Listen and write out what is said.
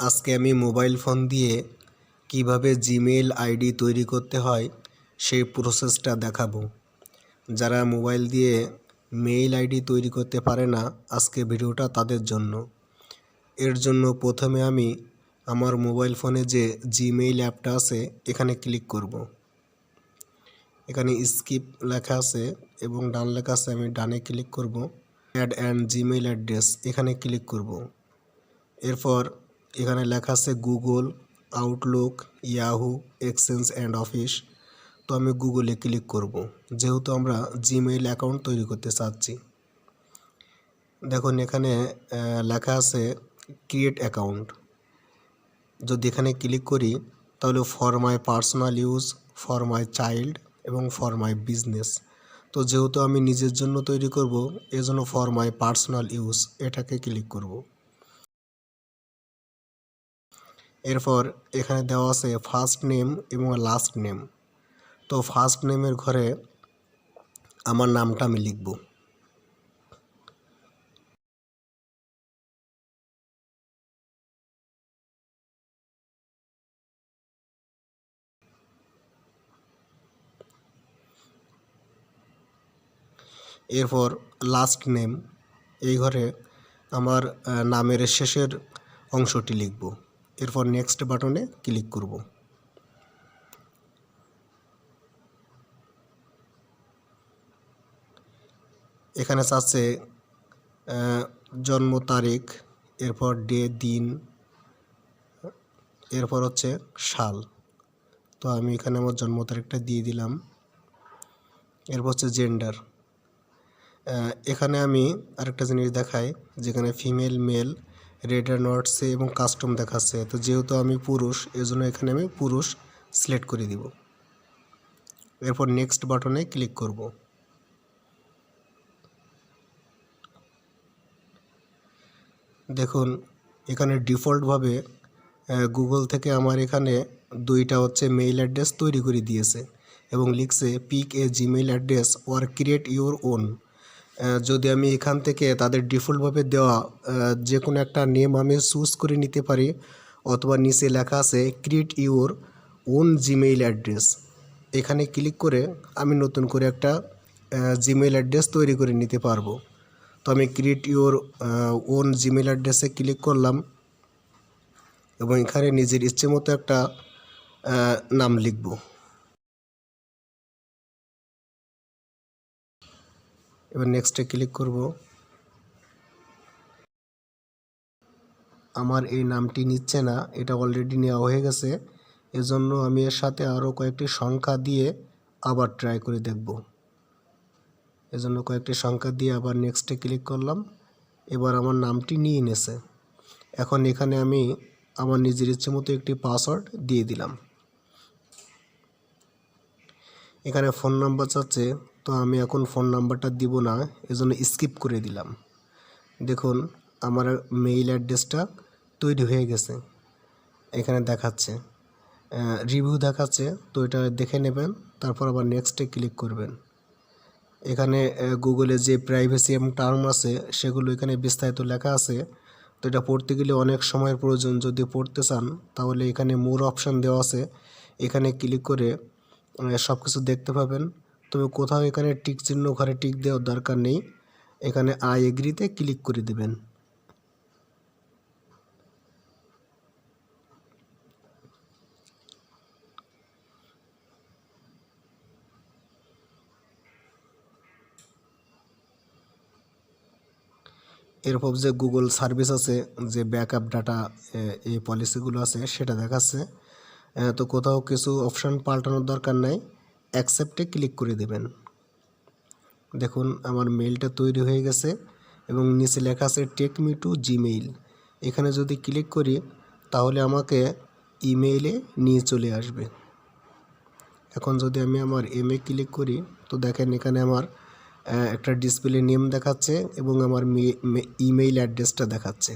আজকে আমি mobile phone দিয়ে কীভাবে জিমেইল আইডি তৈরি করতে হয় সেই প্রসেসটা দেখাবো। যারা মোবাইল দিয়ে মেইল আইডি তৈরি করতে পারে না, আজকে ভিডিওটা তাদের জন্য। এর জন্য প্রথমে আমি আমার মোবাইল ফোনে যে জিমেইল অ্যাপটা আছে, এখানে ক্লিক করব। এখানে স্কিপ লেখা আছে এবং ডান লেখা আছে, আমি ডানে ক্লিক করব। অ্যাড অ্যান্ড জিমেইল অ্যাড্রেস, এখানে ক্লিক করব। এরপর এখানে লেখা আছে Google Outlook Yahoo Exchange and office তো আমি গুগলে ক্লিক করব। যেহেতু আমরা জিমেইল অ্যাকাউন্ট তৈরি করতে চাচ্ছি। দেখুন, এখানে লেখা আছে ক্রিয়েট অ্যাকাউন্ট যদি এখানে ক্লিক করি, তাহলে for my personal use for my child এবং ফর মাই বিজনেস তো যেহেতু আমি নিজের জন্য তৈরি করব, এজন্য ফর মাই পার্সোনাল ইউজ এটাকে ক্লিক করব। এরপর এখানে দেওয়া আছে ফার্স্ট নেম এবং লাস্ট নেম তো ফার্স্ট নেমের ঘরে আমার নামটা আমি লিখব। এরপর লাস্ট নেম এই ঘরে আমার নামের শেষের অংশটি লিখব। এরপর নেক্সট বাটনে ক্লিক করব। এখানে চাচ্ছে জন্ম তারিখ, এরপর ডে, দিন, এরপর হচ্ছে সাল। তো আমি এখানে আমার জন্ম তারিখটা দিয়ে দিলাম। এরপর হচ্ছে জেন্ডার এখানে আমি আরেকটা জিনিস দেখাই, যেখানে ফিমেল মেল রেডার নটসে এবং কাস্টম দেখাচ্ছে। তো যেহেতু আমি পুরুষ, এজন্য এখানে আমি পুরুষ সিলেক্ট করে দিব। এরপর নেক্সট বাটনে ক্লিক করব। দেখুন, এখানে ডিফল্টভাবে গুগল থেকে আমার এখানে দুইটা হচ্ছে মেইল অ্যাড্রেস তৈরি করে দিয়েছে এবং লিখছে pick a Gmail address or create your own যদি আমি এখান থেকে তাদের ডিফল্টভাবে দেওয়া যে কোনো একটা নেম আমি চুজ করে নিতে পারি, অথবা নিচে লেখা আছে create your own Gmail address এখানে ক্লিক করে আমি নতুন করে একটা জিমেইল অ্যাড্রেস তৈরি করে নিতে পারব। তো আমি ক্রিয়েট ইউর ওন জিমেল অ্যাড্রেসে ক্লিক করলাম, এবং এখানে নিজের ইচ্ছে মতো একটা নাম লিখব। এবার নেক্সটে ক্লিক করব। আমার এই নামটি নিচ্ছে না, এটা অলরেডি নেওয়া হয়ে গেছে। এজন্য আমি এর সাথে আরও কয়েকটি সংখ্যা দিয়ে আবার ট্রাই করে দেখব। এজন্য কয়েকটি সংখ্যা দিয়ে আবার নেক্সটে ক্লিক করলাম, এবার আমার নামটি নিয়ে নেছে। এখন এখানে আমি আমার নিজের ইচ্ছে মতো একটি পাসওয়ার্ড দিয়ে দিলাম। এখানে ফোন নাম্বার চাচ্ছে তো আমি এখন ফোন নাম্বারটা দিব না, এজন্য স্কিপ করে দিলাম। দেখুন, আমার মেইল অ্যাড্রেসটা তৈরি হয়ে গেছে। এখানে দেখাচ্ছে। রিভিউ দেখাচ্ছে, তো এটা দেখে নেবেন, তারপর আবার নেক্সটে ক্লিক করবেন। এখানে গুগলে যে প্রাইভেসি এবং টার্ম আছে, সেগুলো এখানে বিস্তারিত লেখা আছে। তো এটা পড়তে গেলে অনেক সময়ের প্রয়োজন। যদি পড়তে চান, তাহলে এখানে মোর অপশান দেওয়া আছে। এখানে ক্লিক করে সব কিছু দেখতে পাবেন। তবে কোথাও এখানে টিক চিহ্ন ঘরে টিক দেওয়ার দরকার নেই। এখানে আই এগ্রিতে ক্লিক করে দেবেন। এরপর যে গুগল সার্ভিস আছে, যে ব্যাকআপ ডাটা এই পলিসিগুলো আছে, সেটা দেখাচ্ছে। তো কোথাও কিছু অপশান পাল্টানোর দরকার নাই। অ্যাকসেপ্টে ক্লিক করে দেবেন। দেখুন, আমার মেইলটা তৈরি হয়ে গেছে এবং নিচে লেখা আছে টেক মি টু জিমেইল এখানে যদি ক্লিক করি, তাহলে আমাকে ইমেইলে নিয়ে চলে আসবে। এখন যদি আমি আমার এম এ ক্লিক করি, তো দেখেন এখানে আমার একটা ডিসপ্লে নেম দেখাচ্ছে এবং আমার ইমেইল অ্যাড্রেসটা দেখাচ্ছে।